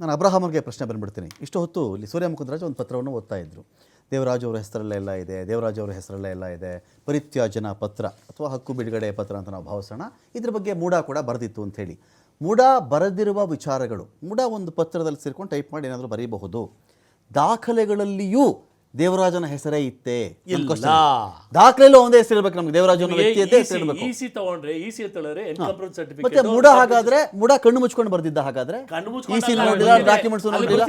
ನಾನು ಅಬ್ರಹಾಮರ್ಗೆ ಪ್ರಶ್ನೆ ಬಂದ್ಬಿಡ್ತೀನಿ. ಇಷ್ಟು ಹೊತ್ತು ಇಲ್ಲಿ ಸೂರ್ಯ ಮುಕುಂದರಾಜ್ ಒಂದು ಪತ್ರವನ್ನು ಓದ್ತಾ ಇದ್ರು. ದೇವರಾಜ್ ಅವರ ಹೆಸರಲ್ಲೇ ಎಲ್ಲ ಇದೆ, ದೇವರಾಜ್ ಅವರ ಹೆಸರಲ್ಲೇ ಎಲ್ಲ ಇದೆ, ಪರಿತ್ಯಾಜನ ಪತ್ರ ಅಥವಾ ಹಕ್ಕು ಬಿಡುಗಡೆ ಪತ್ರ ಅಂತ ನಾವು ಭಾವಿಸೋಣ. ಇದ್ರ ಬಗ್ಗೆ ಮೂಡ ಕೂಡ ಬರೆದಿತ್ತು ಹೇಳಿ. ಮೂಡ ಬರೆದಿರುವ ವಿಚಾರಗಳು, ಮೂಡ ಒಂದು ಪತ್ರದಲ್ಲಿ ಸೇರ್ಕೊಂಡು ಟೈಪ್ ಮಾಡಿ ಏನಾದರೂ ಬರೀಬಹುದು. ದಾಖಲೆಗಳಲ್ಲಿಯೂ ದೇವರಾಜನ ಹೆಸರೇ ಇತ್ತೆ ಇಲ್ಲ. ಒಂದೇ ಹೆಸರು ಇರ್ಬೇಕು ನಮ್ಗೆ. ದೇವರಾಜನ ಇರಬೇಕು. ಇಸಿ ತಗೊಂಡ್ರೆ ಇಸಿ ಸರ್ಟಿಫಿಕೇಟ್ ಮತ್ತೆ ಮುಡ ಹಾಗಾದ್ರೆ ಮುಡ ಕಣ್ಣು ಮುಚ್ಕೊಂಡು ಬರ್ದಿದ್ದ ಹಾಗಾದ್ರೆ? ಕಣ್ಣು ಈ ನೋಡಿಲ್ಲ ಡಾಕ್ಯುಮೆಂಟ್ಸ್ ನೋಡಿಲ್ಲ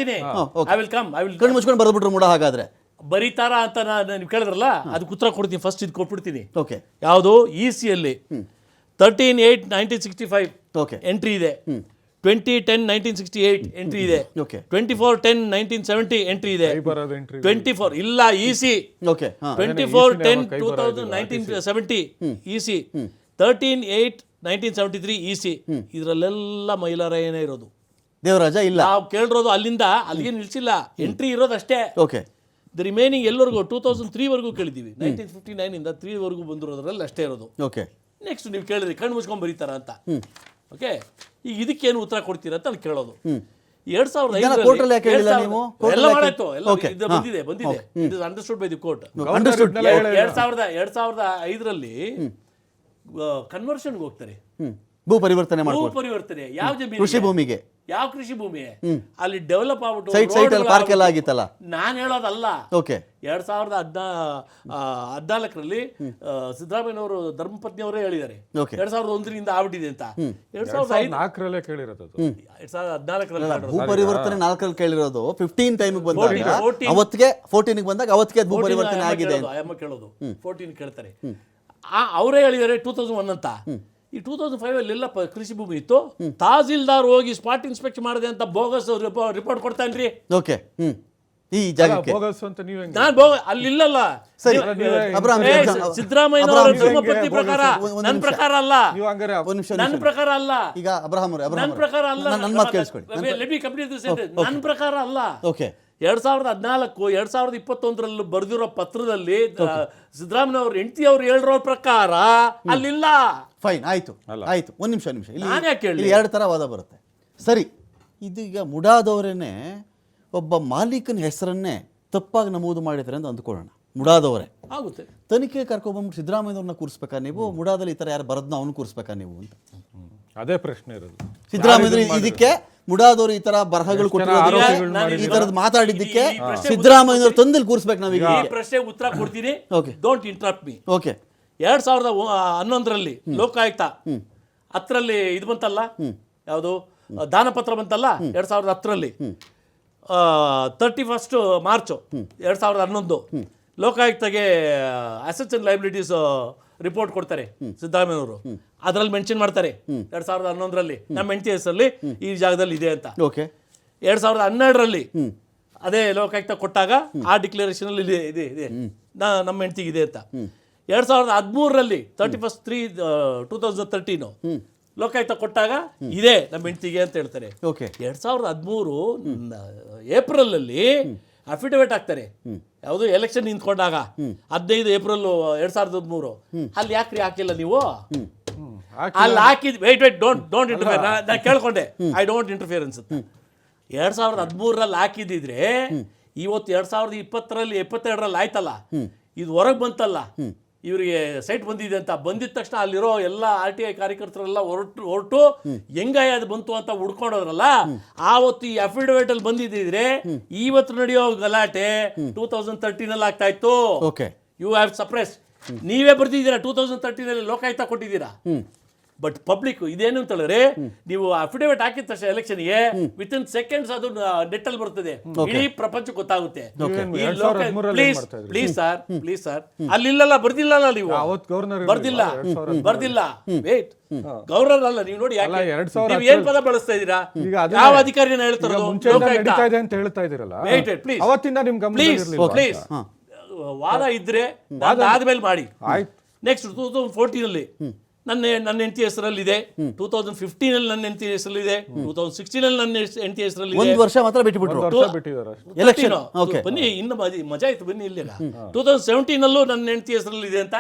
I will come I will ಕಣ್ಣು ಮುಚ್ಕೊಂಡು ಬರ್ದ್ಬಿಟ್ರು ಮುಡ ಹಾಗಾದ್ರೆ? ಬರೀತಾರ ಅಂತ ನಾನು ನೀವು ಕೇಳಿದ್ರಲ್ಲ ಅದಕ್ಕೆ ಉತ್ತರ ಕೊಡ್ತೀನಿ ಫಸ್ಟ್ ಇದು ಕೊಟ್ಬಿಡ್ತೀನಿ. ಓಕೆ ಯಾವುದು? ಇ ಸಿ ಅಲ್ಲಿ thirteen eight nineteen sixty five okay entry ಇದೆ. Twenty ten nineteen sixty eight entry ಇದೆ. Okay twenty four ten nineteen seventy entry ಇದೆ ಬರೋದು ಎಂಟ್ರಿ ಟ್ವೆಂಟಿ ಫೋರ್ ಇಲ್ಲ EC C twenty four ten two thousand nineteen seventy E C thirteen eight nineteen seventy three E C ಇದರಲ್ಲೆಲ್ಲ ಮೈಲಾರಯ್ಯನೇ ಇರೋದು. ದೇವರಾಜ ಇಲ್ಲ. ನಾವು ಕೇಳಿರೋದು ಅಲ್ಲಿಂದ ಅಲ್ಲಿಗೆ ನಿಲ್ಸಿಲ್ಲ. ಎಂಟ್ರಿ ಇರೋದಷ್ಟೇ ಓಕೆ ದ ರಿಮೈನಿಂಗ್ ಎಲ್ಲರಿಗೂ ಟೂ ತೌಸಂಡ್ ತ್ರೀವರೆಗೂ ಕೇಳಿದ್ದೀವಿ. ನೈನ್ಟೀನ್ ಫಿಫ್ಟಿ ನೈನಿಂದ ತ್ರೀವರೆಗೂ ಬಂದಿರೋದ್ರಲ್ಲಿ ಅಷ್ಟೇ ಇರೋದು. ಓಕೆ ನೆಕ್ಸ್ಟ್ ನೀವು ಕೇಳಿದ್ರಿ ಕಣ್ಣು ಮುಚ್ಕೊಂಡು ಬರೀತಾರ ಅಂತ. ಓಕೆ ಈಗ ಇದಕ್ಕೇನು ಉತ್ತರ ಕೊಡ್ತೀರಾ ಅಂತ ಅಲ್ಲಿ ಕೇಳೋದು. ಎರಡ್ ಸಾವಿರದ? ಎಲ್ಲ ಮಾಡಾಯ್ತು ಎಲ್ಲ ಇದು ಬಂದಿದೆ ಬಂದಿದೆ. It is understood by the court ಎರಡ್ ಸಾವಿರದ ಎರಡ್ ಸಾವಿರದ ಐದರಲ್ಲಿ ಕನ್ವರ್ಷನ್ಗೆ ಹೋಗ್ತಾರೆ. ಭೂ ಪರಿವರ್ತನೆ ಭೂ ಪರಿವರ್ತನೆ ಯಾವ ಜಮೀನು ಕೃಷಿ ಭೂಮಿಗೆ ಯಾವ ಕೃಷಿ ಭೂಮಿ ಅಲ್ಲಿ ಡೆವಲಪ್ ಆಗ್ಬಿಟ್ಟು ಸೈಟ್ ಸೈಟ್ ಅಲ್ಲಿ roadಗಳು ಪಾರ್ಕ್ ಎಲ್ಲ ಆಗಿತ್ತಲ್ಲ? ನಾನ್ ಹೇಳೋದಲ್ಲ. ಓಕೆ. ಎರಡ್ ಸಾವಿರದ ಹದ್ನಾ ಆ, ಹದ್ನಾಲ್ಕರಲ್ಲಿ ಆ, ಸಿದ್ದರಾಮಯ್ಯನವರು ಧರ್ಮಪತ್ನಿಯವರೇ ಹೇಳಿದ್ದಾರೆ. Okay. ಎರಡ್ ಸಾವಿರದ ಒಂದರಿಂದ ಆಗ್ಬಿಟ್ಟಿದೆ ಅಂತ. ಎರಡ್ ಸಾವಿರದ ಐದು ನಾಲ್ಕರಲ್ಲೇ ಕೇಳಿರೋದು ಅದು. ಎರಡ್ ಸಾವಿರದ ಹದಿನಾಲ್ಕರಲ್ಲಿ ಭೂ ಪರಿವರ್ತನೆ ನಾಲ್ಕರಲ್ಲಿ ಕೇಳಿರೋದು. ಫಿಫ್ಟೀನ್ ಟೈಮಿಗೆ ಬಂದಾಗ. 14, 14. ಅವತ್ತಿಗೆ ಫೋರ್ಟೀನ್ಗೆ ಬಂದಾಗ ಅವತ್ತಿಗೆ ಅದು ಭೂ ಪರಿವರ್ತನೆ ಆಗಿದೆ ಅಯ್ಯಮ್ಮ ಕೇಳೋದು ಫೋರ್ಟೀನ್ ಕೇಳ್ತಾರೆ. ಆ ಅವರೇ ಹೇಳಿದ್ದಾರೆ ಟೂ ತೌಸಂಡ್ ಒನ್ ಅಂತ. ಈ ಟೂ ತೌಸಂಡ್ ಫೈವ್ ಅಲ್ಲಿ ಎಲ್ಲ ಕೃಷಿ ಭೂಮಿ ಇತ್ತು. ತಹಸೀಲ್ದಾರ್ ಹೋಗಿ ಸ್ಪಾಟ್ ಇನ್ಸ್ಪೆಕ್ಟ್ ಮಾಡಿದೆ ಅಂತ ಬೋಗಸ್ ರಿಪೋರ್ಟ್ ಕೊಡ್ತಾನ್ರಿ. Okay hmm. ಈ ಜಾಗಕ್ಕೆ. ಬೋಗಸ್ ಅಂತ ನೀವು ನಾನು ನಾನ್ ಅಲ್ಲಿ ಇಲ್ಲಲ್ಲ ಸರಿ ಸಿದ್ದರಾಮಯ್ಯ ಧರ್ಮಪತ್ನಿ ಪ್ರಕಾರ ನನ್ನ ಪ್ರಕಾರ ಅಲ್ಲ. ನೀವು ಹಂಗಾರೆ ನನ್ನ ಪ್ರಕಾರ ಅಲ್ಲ. ಈಗ ಅಬ್ರಹಾಂ ಅವರೇ ನನ್ನ ಪ್ರಕಾರ ಅಲ್ಲ. ನನ್ನ ಮಾತು ಕೇಳಿಸ್ಕೊಳ್ಳಿ. ನನ್ನ ಪ್ರಕಾರ ಅಲ್ಲ. ಓಕೆ. ಎರಡ್ ಸಾವಿರದ ಹದಿನಾಲ್ಕು ಎರಡು ಸಾವಿರದ ಇಪ್ಪತ್ತೊಂದರಲ್ಲಿ ಬರೆದಿರೋ ಪತ್ರದಲ್ಲಿ ಸಿದ್ದರಾಮಯ್ಯ ಅವರು ಹೆಂಡತಿ ಅವರು ಹೇಳಿರೋ ಪ್ರಕಾರ ಅಲ್ಲಿಲ್ಲ. ಫೈನ್ ಆಯ್ತು ಆಯ್ತು. ಒಂದು ನಿಮಿಷ ನಿಮಿಷ. ಇಲ್ಲಿ ನಾನು ಯಾಕೆ ಹೇಳಿ? ಇಲ್ಲಿ ಎರಡು ಥರ ವಾದ ಬರುತ್ತೆ. ಸರಿ ಇದೀಗ ಮುಡಾದವರೇನೆ ಒಬ್ಬ ಮಾಲೀಕನ ಹೆಸರನ್ನೇ ತಪ್ಪಾಗಿ ನಮೂದು ಮಾಡಿದ್ರೆ ಅಂತ ಅಂದ್ಕೊಳ್ಳೋಣ. ಮುಡಾದವರೇ. ಆಗುತ್ತೆ. ತನಿಖೆ ಕರ್ಕೊಂಡ್ಬಂದು ಸಿದ್ದರಾಮಯ್ಯವ್ರನ್ನ ಕೂರಿಸ್ಬೇಕಾ ನೀವು? ಮುಡಾದಲ್ಲಿ ಈ ಥರ ಯಾರು ಬರೋದನ್ನ ಅವನು ಕೂರಿಸ್ಬೇಕಾ ನೀವು ಅಂತ. ಅದೇ ಪ್ರಶ್ನೆ ಇರೋದು. ಸಿದ್ದರಾಮಯ್ಯ ಇದಕ್ಕೆ ಮುಡಾದವರು ಈ ತರ ಬರಹಗಳು ಕೊಟ್ಟಿರೋದು ಈ ತರದ್ ಮಾತಾಡಿದ್ದಕ್ಕೆ ಸಿದ್ದರಾಮಯ್ಯ ಪ್ರಶ್ನೆ ತಂದಲ್ಲಿ ಕೂರಿಸ್ಬೇಕು ನಾವೀಗ. ಈ ಪ್ರಶ್ನೆಗೆ ಉತ್ತರ ಕೊಡ್ತೀನಿ. Don't interrupt me okay. ಎರಡ್ ಸಾವಿರದ ಹನ್ನೊಂದರಲ್ಲಿ ಲೋಕಾಯುಕ್ತ ಹತ್ತರಲ್ಲಿ ಇದು ಬಂತಲ್ಲ? ಯಾವುದು? ದಾನಪತ್ರ ಬಂತಲ್ಲ? ಎರಡ್ ಸಾವಿರದ ಹತ್ತರಲ್ಲಿ. ತರ್ಟಿ ಫಸ್ಟ್ ಮಾರ್ಚ್ ಎರಡ್ ಸಾವಿರದ ಹನ್ನೊಂದು. ಲೋಕಾಯುಕ್ತಗೆ ಅಸೆಸ್ ಅಂಡ್ ಲೈಬಿಲಿಟೀಸ್ ರಿಪೋರ್ಟ್ ಕೊಡ್ತಾರೆ ಸಿದ್ದರಾಮಯ್ಯವರು ಅದರಲ್ಲಿ ಮೆನ್ಷನ್ ಮಾಡ್ತಾರೆ. ಎರಡ್ ಸಾವಿರದ ಹನ್ನೊಂದರಲ್ಲಿ ನಮ್ಮ ಹೆಂಡತಿ ಹೆಸರಲ್ಲಿ ಈ ಜಾಗದಲ್ಲಿ ಇದೆ ಅಂತ. ಓಕೆ. ಎರಡ್ ಸಾವಿರದ ಹನ್ನೆರಡರಲ್ಲಿ ಅದೇ ಲೋಕಾಯುಕ್ತ ಕೊಟ್ಟಾಗ ಆ ಡಿಕ್ಲರೇಷನ್ ಅಲ್ಲಿ ಇದೆ ಇದೆ ಇದೆ. ನಾ- ನಮ್ಮ ಹೆಂಡತಿಗೆ ಇದೆ ಅಂತ. ಎರಡ್ ಸಾವಿರದ ಹದಿಮೂರರಲ್ಲಿ thirty first three two thousand thirteen Lokayukta ಕೊಟ್ಟಾಗ ಇದೆ ನಮ್ಮ ಹೆಂಡತಿಗೆ ಅಂತ ಹೇಳ್ತಾರೆ. ಓಕೆ. ಎರಡ್ ಸಾವಿರದ ಹದಿಮೂರು ಏಪ್ರಿಲ್ ಅಲ್ಲಿ ಅಫಿಡವಿಟ್ ಹಾಕ್ತಾರೆ. ಯಾವುದು ಎಲೆಕ್ಷನ್ ನಿಂತ್ಕೊಂಡಾಗ ಹದಿನೈದು ಏಪ್ರಿಲ್ ಎರಡ್ ಸಾವಿರದ ಹದಿಮೂರು ಅಲ್ಲಿ ಯಾಕ್ರಿ ಹಾಕಿಲ್ಲ ನೀವು? ಅಲ್ಲಿ ಹಾಕಿದ್ wait wait don't don't interfere ನಾನು ಕೇಳ್ಕೊಂಡೆ. ಐ ಡೋಂಟ್ ಇಂಟರ್ಫಿಯರೆನ್ಸ್ ಅಂತ ಎರಡ್ ಸಾವಿರದ ಹದಿಮೂರರಲ್ಲಿ ಹಾಕಿದಿದ್ರೆ ಇವತ್ತು ಎರಡ್ ಸಾವಿರದ ಇಪ್ಪತ್ತರಲ್ಲಿ ಎಪ್ಪತ್ತೆರಡರಲ್ಲಿ ಆಯ್ತಲ್ಲ? ಇದು ಹೊರಗೆ ಬಂತಲ್ಲ? ಇವರಿಗೆ ಸೈಟ್ ಬಂದಿದೆ ಅಂತ ಬಂದಿದ ತಕ್ಷಣ ಅಲ್ಲಿರೋ ಎಲ್ಲ ಆರ್ ಟಿ ಐ ಕಾರ್ಯಕರ್ತರೆಲ್ಲ ಹೊರಟು ಹೊರಟು ಹೆಂಗಾಯ ಅದು ಬಂತು ಅಂತ ಹುಡ್ಕೊಂಡೋದ್ರಲ್ಲ ಆವತ್ತು ಈ ಅಫಿಡವಿಟ್ ಅಲ್ಲಿ ಬಂದಿದ್ದಿದ್ರೆ ಇವತ್ತು ನಡೆಯೋ ಗಲಾಟೆ ಟೂ ತೌಸಂಡ್ ತರ್ಟೀನ್ ಅಲ್ಲಿ ಆಗ್ತಾ ಇತ್ತು ಓಕೆ ಯು ಹ್ಯಾವ್ ಸಪ್ರೆಸ್ ನೀವೇ ಬರ್ತಿದ್ದೀರಾ ಟೂ ತೌಸಂಡ್ ತರ್ಟೀನಲ್ಲಿ ಲೋಕಾಯುಕ್ತ ಕೊಟ್ಟಿದ್ದೀರಾ? ಬಟ್ ಪಬ್ಲಿಕ್ ಇದೇನು ಅಂತ ಹೇಳಿದ್ರೆ ನೀವು ಅಫಿಡವಿಟ್ ಹಾಕಿದ ತಕ್ಷಣ ಎಲೆಕ್ಷನ್ಗೆ ವಿತ್ ಇನ್ ಸೆಕೆಂಡ್ಸ್ ಅದು ನೆಟ್ ಅಲ್ಲಿ ಬರ್ತದೆ. ಇಡೀ ಪ್ರಪಂಚ ಗೊತ್ತಾಗುತ್ತೆ. Please? Please sir please sir ಅಲ್ಲಿಲ್ಲಲ್ಲ ಬರ್ದಿಲ್ಲಲ್ಲ ನೀವು. ಬರ್ದಿಲ್ಲ. ಬರ್ದಿಲ್ಲ. ವೇಟ್ ಗೌರವ್ ಅಲ್ಲ ನೀವು ನೋಡಿ ನೀವು ಏನ್ ಪದ ಬಳಸ್ತಾ ಇದೀರಾ ಯಾವ ಅಧಿಕಾರಿ ಹೇಳ್ತಾರೋ ಅಂತ ಹೇಳ್ತಾ ಇದೀರಲ್ಲ wait, please. ಅವತ್ತಿಂದ ನಿಮ್ಗೆ ಪ್ಲೀಸ್? ಪ್ಲೀಸ್ ವಾದ ಇದ್ರೆ ಆದ್ಮೇಲೆ ಮಾಡಿ. ನೆಕ್ಸ್ಟ್ ಟೂ ತೌಸಂಡ್ ಫೋರ್ಟೀನ್ ಅಲ್ಲಿ ನನ್ನ ನನ್ನ ಹೆಂಡತಿ ಹೆಸರಲ್ಲಿ ಇದೆ ಟೂ ತೌಸಂಡ್ ಫಿಫ್ಟೀನ್ ಅಲ್ಲಿ ನನ್ನ ಹೆಂಡತಿ ಹೆಸರಲ್ಲಿ ಇದೆ ಟೂ ತೌಸಂಡ್ ಸಿಕ್ಸ್ಟೀನ್ ಅಲ್ಲಿ ನನ್ನ ಎಂಟಿ ಹೆಸರಲ್ಲಿ ಇದೆ ಒಂದು ವರ್ಷ ಮಾತ್ರ ಬಿಟ್ಟುಬಿಟ್ರು ವರ್ಷ ಬಿಟ್ಟಿದ್ದಾರೆ ಅಷ್ಟೇ. Election, 13, ಬನ್ನಿ ಇನ್ನು ಮಜಾ- ಮಜಾ ಆಯ್ತು ಬನ್ನಿ ಇಲ್ಲಿ ಟೂ ತೌಸಂಡ್ ಸೆವೆಂಟೀನ್ ಅಲ್ಲೂ ನನ್ನ ಹೆಂಡತಿ ಹೆಸರಲ್ಲಿ ಇದೆ ಅಂತ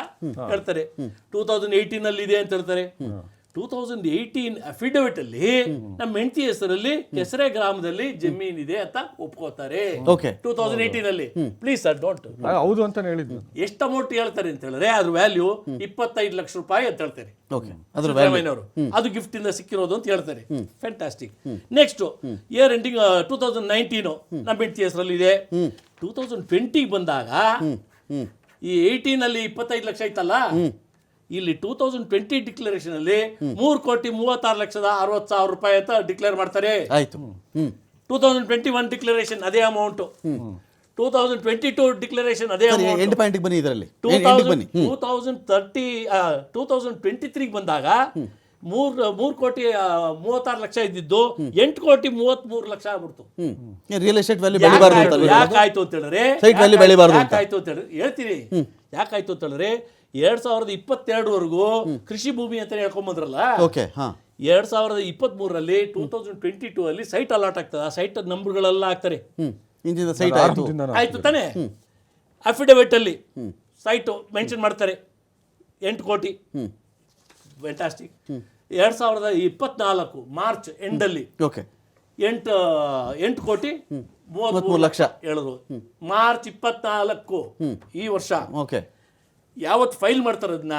ಹೇಳ್ತಾರೆ. ಟೂ ತೌಸಂಡ್ ಏಯ್ಟೀನ್ ಅಲ್ಲಿ ಇದೆ ಅಂತ ಹೇಳ್ತಾರೆ. ಟೂ ತೌಸಂಡ್ ಏಯ್ಟೀನ್ ಅಫಿಡವಿಟ್ ಅಲ್ಲಿ ನಮ್ಮ ಹೆಂಡತಿ ಹೆಸರಲ್ಲಿ ಕೆಸರೆ ಗ್ರಾಮದಲ್ಲಿ ಜಮೀನ್ ಇದೆ ಅಂತ ಒಪ್ಕೋತಾರೆ. ಓಕೆ ಟೂ ತೌಸಂಡ್ ಏಯ್ಟೀನ್ ಅಲ್ಲಿ. ಪ್ಲೀಸ್ ಸರ್ ಡೋಂಟ್ ಹೌದು ಅಂತ ಹೇಳಿದ್ರು ಎಷ್ಟು ಅಮೌಂಟ್ ಹೇಳ್ತಾರೆ ಅಂತ ಹೇಳಿದ್ರೆ ಅದ್ರ ವ್ಯಾಲ್ಯೂ ಇಪ್ಪತ್ತೈದು ಲಕ್ಷ ರೂಪಾಯಿ ಅಂತ ಹೇಳ್ತಾರೆ. ಸಿದ್ದರಾಮಯ್ಯನವರು ಅದು ಗಿಫ್ಟ್ ಇಂದ ಸಿಕ್ಕಿರೋದು ಅಂತ ಹೇಳ್ತಾರೆ. Fantastic next year ending two thousand nineteen ನಮ್ಮ ಹೆಂಡತಿ ಹೆಸರಲ್ಲಿ ಇದೆ. ಟೂ ತೌಸಂಡ್ ಟ್ವೆಂಟಿಗೆ ಬಂದಾಗ ಈ ಏಯ್ಟೀನ್ ಅಲ್ಲಿ ಇಪ್ಪತ್ತೈದು ಲಕ್ಷ ಐತಲ್ಲ ಇಲ್ಲಿ ಟೂ ತೌಸಂಡ್ ಟ್ವೆಂಟಿ ಡಿಕ್ಲರೇಷನ್ ಅಲ್ಲಿ ಮೂರು ಕೋಟಿ ಮೂವತ್ತಾರು ಲಕ್ಷದ ಅರವತ್ತು ಸಾವಿರ ರೂಪಾಯಿ ಅಂತ ಡಿಕ್ಲೇರ್ ಮಾಡ್ತಾರೆ. ಆಯ್ತು. Two thousand twenty one declaration ಅದೇ amount two thousand twenty two declaration ಅದೇ ಎಂಟು ಪಾಯಿಂಟಿಗೆ ಬನ್ನಿ ಇದರಲ್ಲಿ. ಟೂ ತೌಸಂಡ್ ಬನ್ನಿ. Two thousand thirty two thousand twenty ತ್ರೀಗೆ ಬಂದಾಗ ಮೂರ್ ಮೂರ್ ಕೋಟಿ ಮೂವತ್ತಾರು ಲಕ್ಷ ಇದ್ದಿದ್ದು ಎಂಟು ಕೋಟಿ ಮೂವತ್ಮೂರು ಲಕ್ಷ ಆಗ್ಬಿಡ್ತು. ರಿಯಲ್ ಎಸ್ಟೇಟ್ ವ್ಯಾಲ್ಯೂ ಬೆಳಿಬಾರ್ದು? ಯಾಕಾಯ್ತು ಅಂತ ಹೇಳಿದ್ರೆ. ಯಾಕಾಯ್ತು ಅಂತ. ಹೇಳಿದ್ರೆ ಹೇಳ್ತೀನಿ. ಯಾಕಾಯ್ತು ಅಂತ ಹೇಳಿದ್ರೆ ಎರಡ್ ಸಾವಿರದ ಇಪ್ಪತ್ತೆರಡವರೆಗೂ ಕೃಷಿ ಭೂಮಿ ಅಂತ ಹೇಳ್ಕೊಂಬಂದ್ರಲ್ಲ? ಓಕೆ ಹಾ. ಎರಡ್ ಸಾವಿರದ ಇಪ್ಪತ್ತ್ ಮೂರರಲ್ಲಿ ಟೂ ತೌಸಂಡ್ ಟ್ವೆಂಟಿ ಟೂ ಅಲ್ಲಿ ಸೈಟ್ ಅಲಾಟ್ ಆಗ್ತದೆ. ಆ ಸೈಟ್ ನಂಬರ್ಗಳೆಲ್ಲ ಆಗ್ತಾರೆ ಹ್ಞೂ ಸೈಟ್ ಆಯ್ತು. ತಾನೇ? ಅಫಿಡವಿಟ್ ಅಲ್ಲಿ ಸೈಟು ಮೆನ್ಷನ್ ಮಾಡ್ತಾರೆ. ಎಂಟು ಕೋಟಿ. ಫ್ಯಾಂಟಾಸ್ಟಿಕ್ ಎರಡ್ ಸಾವಿರದ ಇಪ್ಪತ್ನಾಲ್ಕು ಮಾರ್ಚ್ ಎಂಡಲ್ಲಿ ಓಕೆ. ಎಂಟು ಎಂಟು ಕೋಟಿ ಲಕ್ಷ ಲಕ್ಷ. ಹೇಳಿದ್ರು ಮಾರ್ಚ್ ಇಪ್ಪತ್ನಾಲ್ಕು ಈ ವರ್ಷ. ಓಕೆ. ಯಾವತ್ತು ಫೈಲ್ ಮಾಡ್ತಾರೆ ಅದನ್ನ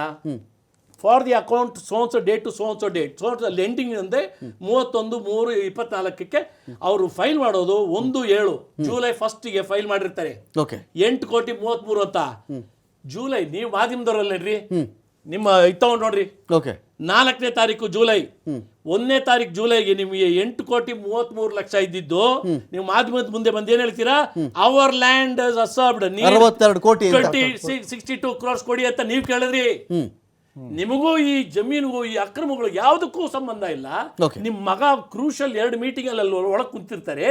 for the account sons date to sons date. Sons lending ಅಂದ್ರೆ ಮೂವತ್ತೊಂದು ಮೂರು ಇಪ್ಪತ್ನಾಲ್ಕಕ್ಕೆ ಅವರು ಫೈಲ್ ಮಾಡೋದು ಒಂದು ಏಳು. ಜುಲೈ ಫಸ್ಟಿಗೆ ಫೈಲ್ ಮಾಡಿರ್ತಾರೆ. ಓಕೆ. ಎಂಟು ಕೋಟಿ ಮೂವತ್ತ್ಮೂರು ಅಂತ. ಜುಲೈ ನೀವು ಮಾಧ್ಯಮದವರಲ್ಲೇನ್ರಿ? ನಿಮ್ಮ ತಗೊಂಡ್ ನೋಡ್ರಿ. ಓಕೆ ನಾಲ್ಕನೇ ತಾರೀಕು ಜುಲೈ. ಒಂದನೇ ತಾರೀಕು ಜುಲೈಗೆ ನಿಮಗೆ ಎಂಟು ಕೋಟಿ ಮೂವತ್ಮೂರು ಲಕ್ಷ ಇದ್ದಿದ್ದು ನೀವು ಮಾಧ್ಯಮದ ಮುಂದೆ ಬಂದು ಏನ್ ಹೇಳ್ತೀರಾ? ಅವರ್ ಲ್ಯಾಂಡ್ ಅಸರ್ಬ್ಡ್ ಕೋಟಿ ಸಿಕ್ಸ್ಟಿ ಟೂ ಕ್ರೋರ್ಸ್ ಕೊಡಿ ಅಂತ ನೀವು ಕೇಳಿದ್ರಿ. ನಿಮಗೂ ಈ ಜಮೀನಿಗೂ ಈ ಅಕ್ರಮಗಳು ಯಾವುದಕ್ಕೂ ಸಂಬಂಧ ಇಲ್ಲ. ನಿಮ್ ಮಗ ಕ್ರೂಷಲ್ ಎರಡು ಮೀಟಿಂಗ್ ಅಲ್ಲಿ ಒಳಗೆ ಕುಂತಿರ್ತಾರೆ.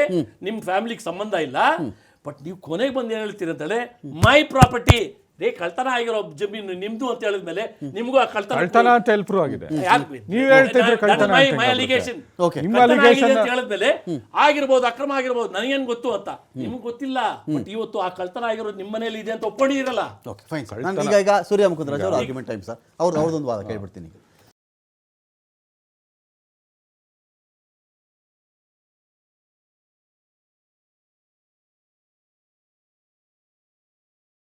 ನಿಮ್ ಫ್ಯಾಮಿಲಿಗೆ ಸಂಬಂಧ ಇಲ್ಲ. ಬಟ್ ನೀವು ಕೊನೆಗೆ ಬಂದು ಏನ್ ಹೇಳ್ತೀರಿ ಅಂತೇಳಿ ಮೈ ಪ್ರಾಪರ್ಟಿ ರೇ ಕಳ್ತನ ಆಗಿರೋ ಜಮೀನು ನಿಮ್ದು ಅಂತ ಹೇಳಿದ ಮೇಲೆ ನಿಮಗೂ ಆ ಕಳ್ತನ ಕಳ್ತನ ಅಂತ ಹೇಳಿ ಪ್ರೂವ್ ಆಗಿದೆ. ನೀವು ಹೇಳ್ತಿದ್ರೆ ಕಳ್ತನ ಮೈ ಮೈ ಅಲಿಗೇಷನ್? ನಿಮ್ಮ ಅಲಿಗೇಷನ್ ಅಂತ ಹೇಳಿದ ಮೇಲೆ ಹೇಳಿದ್ಮೇಲೆ ಆಗಿರ್ಬೋದು ಅಕ್ರಮ ಆಗಿರ್ಬೋದು ನನಗೇನು ಗೊತ್ತು ಅಂತ. ನಿಮಗೆ ಗೊತ್ತಿಲ್ಲ. ಬಟ್ ಇವತ್ತು ಆ ಕಳ್ತನ ಆಗಿರೋದು ನಿಮ್ಮ ಮನೇಲಿ ಇದೆ ಅಂತ ಒಪ್ಕೊಂಡಿರಲ್ಲ. ಓಕೆ ಫೈನ್ ಸರ್ ನಾನು ಈಗ ಈಗ ಸೂರ್ಯ ಮುಕುಂದರಾಜ್ ಅವ್ರ ಆರ್ಗ್ಯುಮೆಂಟ್ ಟೈಮ್ ಸರ್ ಅವ್ರದ್ದು ಅವ್ರದ್ದೊಂದು ವಾದ ಕೇಳ್ಬಿಡ್ತೀನಿ